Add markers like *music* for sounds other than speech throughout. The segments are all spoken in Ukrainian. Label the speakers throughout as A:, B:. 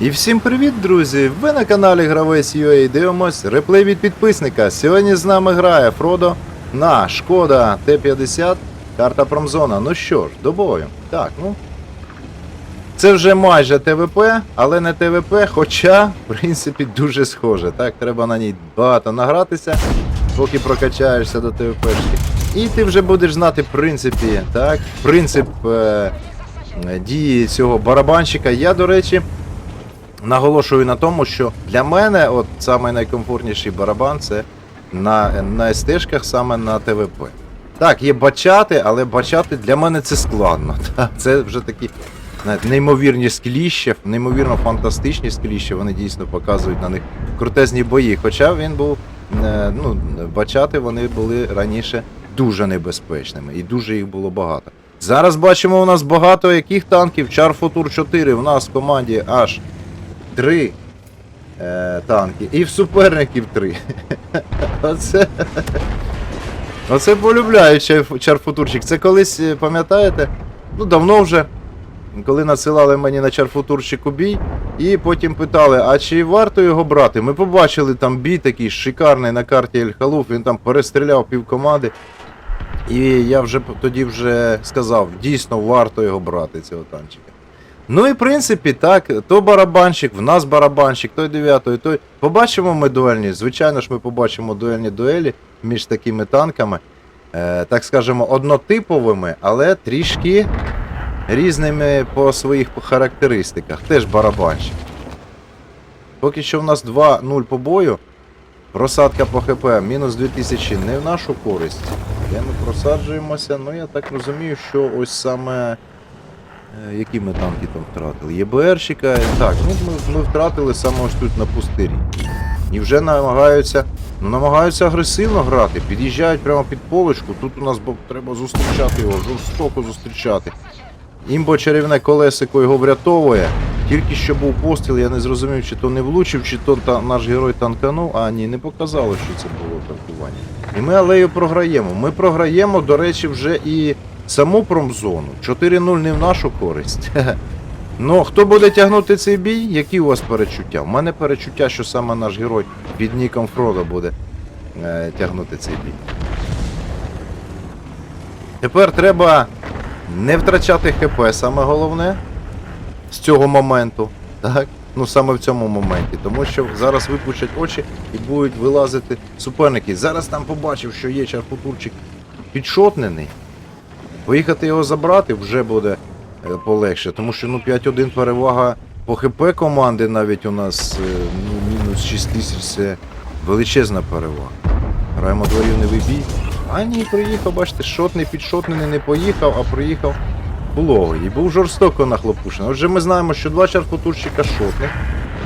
A: І всім привіт, друзі! Ви на каналі Гравець UA дивимось реплей від підписника. Сьогодні з нами грає Фродо на Шкода Т-50, карта Промзона. Ну що ж, до бою. Так, ну. Це вже майже ТВП, але не ТВП, хоча, в принципі, дуже схоже. Так, треба на ній багато награтися, поки прокачаєшся до ТВПшки. І ти вже будеш знати, в принципі, так, принцип е, дії цього барабанщика. Я, до речі, наголошую на тому, що для мене от саме найкомфортніший барабан це на, на СТ-шках саме на ТВП. Так, є бачати, але бачати для мене це складно. *laughs* Та, це вже такі знаєте, неймовірні скліща, неймовірно фантастичні скліща, вони дійсно показують на них крутезні бої. Хоча він був, е, ну, бачати вони були раніше дуже небезпечними і дуже їх було багато. Зараз бачимо у нас багато яких танків. Чар Футур 4 у нас в команді аж три е, танки. І в суперників три. *laughs* Оце. Оце полюбляю чарфутурчик. Це колись, е, пам'ятаєте? Ну, давно вже. Коли надсилали мені на чарфутурчику бій, і потім питали, а чи варто його брати? Ми побачили там бій такий шикарний на карті Ель-Халуф, він там перестріляв пів команди. І я вже тоді вже сказав, дійсно варто його брати, цього танчика. Ну і в принципі, так, то барабанщик, в нас барабанщик, той дев'ятий, той. Побачимо ми дуельні. Звичайно ж, ми побачимо дуельні дуелі між такими танками, е, так скажемо, однотиповими, але трішки різними по своїх характеристиках. Теж барабанщик. Поки що в нас 2-0 по бою. Просадка по ХП мінус 2000 не в нашу користь. Де ми просаджуємося, ну я так розумію, що ось саме. Е, Які ми танки там втратили? ЄБРщика. Так, ну ми, ми втратили саме ось тут на пустирі. І вже намагаються. Ну, намагаються агресивно грати, під'їжджають прямо під полочку. Тут у нас треба зустрічати його, жорстоко зустрічати. Імбо чарівне колесико його врятовує. Тільки що був постріл, я не зрозумів, чи то не влучив, чи то та, наш герой танканув. А ні, не показало, що це було танкування. І ми алею програємо. Ми програємо, до речі, вже і саму промзону. 4-0 не в нашу користь. *laughs* Ну, хто буде тягнути цей бій? Які у вас перечуття? У мене перечуття, що саме наш герой під ніком Фродо буде е, тягнути цей бій. Тепер треба не втрачати ХП, саме головне з цього моменту. Так? Ну саме в цьому моменті. Тому що зараз випучать очі і будуть вилазити суперники. Зараз там побачив, що є чарфутурчик підшотнений. Поїхати його забрати вже буде е, полегше, тому що ну 5-1 перевага по ХП команди навіть у нас е, ну, мінус 6 тисяч це величезна перевага. Граємо дворівневий бій. А ні, приїхав, бачите, шотний підшотнений не поїхав, а приїхав було. І був жорстоко нахлопушений. Отже, ми знаємо, що два чарфутурщика шотних.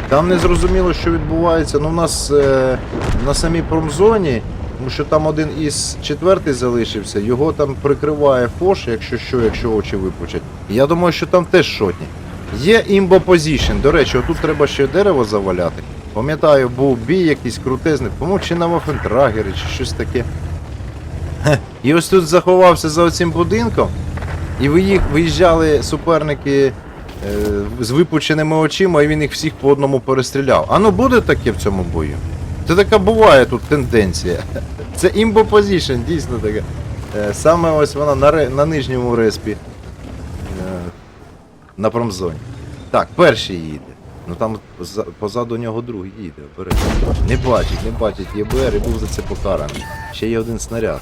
A: Там не зрозуміло, що відбувається. Ну, у нас е, на самій промзоні, тому що там один із четвертий залишився, його там прикриває Фош, якщо що, якщо очі випучать. Я думаю, що там теж шотні. Є імбо позішн. До речі, отут треба ще дерево заваляти. Пам'ятаю, був бій якийсь крутезний, по-моєму, чи на Вафентрагері, чи щось таке. І ось тут заховався за оцим будинком, і виїжджали суперники е, з випученими очима, і він їх всіх по одному перестріляв. А ну буде таке в цьому бою? Це така буває тут тенденція. Це імбо позішн, дійсно така. Е, Саме ось вона на, на нижньому респі. е, На промзоні. Так, перший їде. Ну там позаду нього другий їде. Не бачить, не бачить ЄБР і був за це покараний. Ще є один снаряд.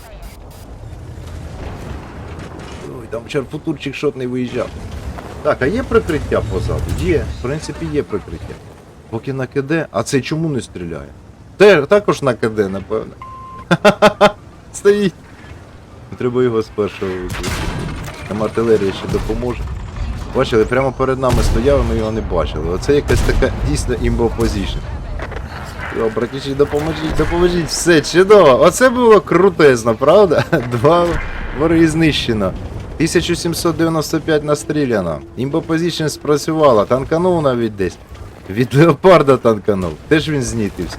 A: Ой, там чарфутурчик шотний виїжджав. Так, а є прикриття позаду? Є, в принципі, є прикриття. Поки на КД, а цей чому не стріляє? Те, також на КД, напевно. *laughs* Стоїть. Треба його спершу виключити. Там артилерія ще допоможе. Бачили, прямо перед нами стояв, ми його не бачили. Оце якась така дійсно імбо позішн. Йо, братіші, допоможіть, допоможіть, все чудово. Оце було крутезно, правда? *laughs* Два вороги знищено. 1795 настріляно. Імбо позішн спрацювала, танканув навіть десь. Від леопарда танканув. Теж він знітився.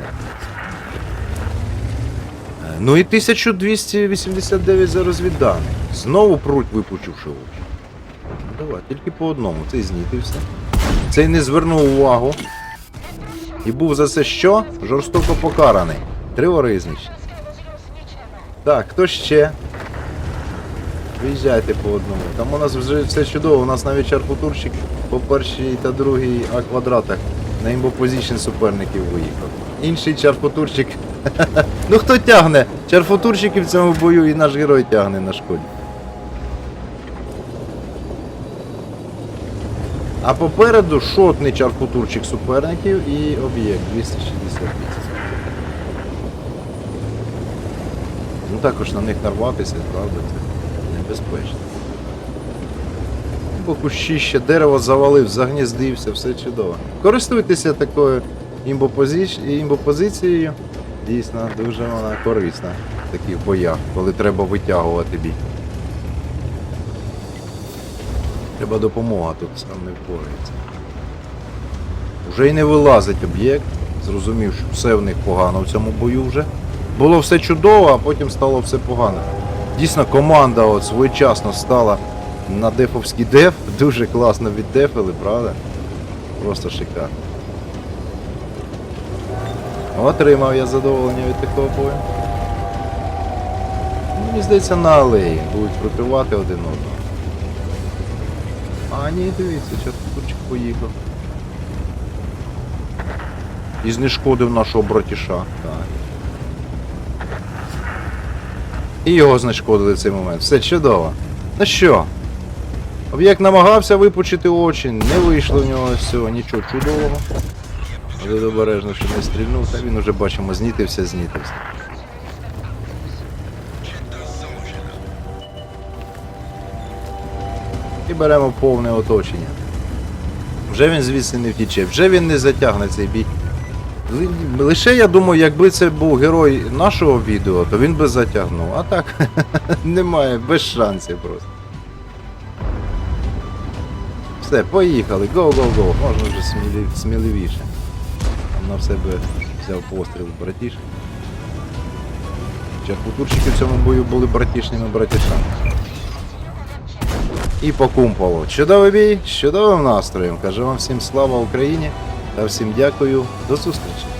A: Ну і 1289 за розвідданих. Знову пруть випучивши очі. Ну давай, тільки по одному. Цей знітився. Цей не звернув увагу. І був за це що? Жорстоко покараний. Знищений. Так, хто ще? Виїжджайте по одному. Там у нас вже все чудово, у нас навіть чарфутурщик по першій та другій А квадратах на імбопозішн суперників виїхав. Інший чарфутурщик. *laughs* ну хто тягне? Чарфутурщики в цьому бою і наш герой тягне на шкоді. А попереду шотний чарфутурчик суперників і об'єкт 268. Ну також на них нарватися, правда, це небезпечно. По кущі ще дерево завалив, загніздився, все чудово. Користуйтеся такою імбопозицією. Дійсно, дуже вона корисна в таких боях, коли треба витягувати бій. Треба допомога, тут сам не впорається. Уже й не вилазить об'єкт. Зрозумів, що все в них погано в цьому бою вже. Було все чудово, а потім стало все погано. Дійсно, команда от своєчасно стала на дефовський деф. Дуже класно віддефили, правда? Просто шикарно. Отримав я задоволення від такого бою. Ну, Мені здається, на алеї будуть прикривати один одного. А, ні, дивіться, чатурчик поїхав. І знешкодив нашого братіша. Так. І його знешкодили в цей момент. Все чудово. Ну що? Об'єкт намагався випучити очі, не вийшло в нього з цього нічого чудового. Але обережно, що не стрільнув, та він уже бачимо, знітився, знітився. І беремо повне оточення. Вже він звідси не втіче, вже він не затягне цей бій. Лише я думаю, якби це був герой нашого відео, то він би затягнув. А так *laughs* немає, без шансів просто. Все, поїхали, го го го можна вже сміливіше. На себе взяв постріл братіш. Чехотурщики в цьому бою були братішніми братішами. І по кумполу. Чудовий бій, чудовим настроєм. Кажу вам всім слава Україні та всім дякую. До зустрічі.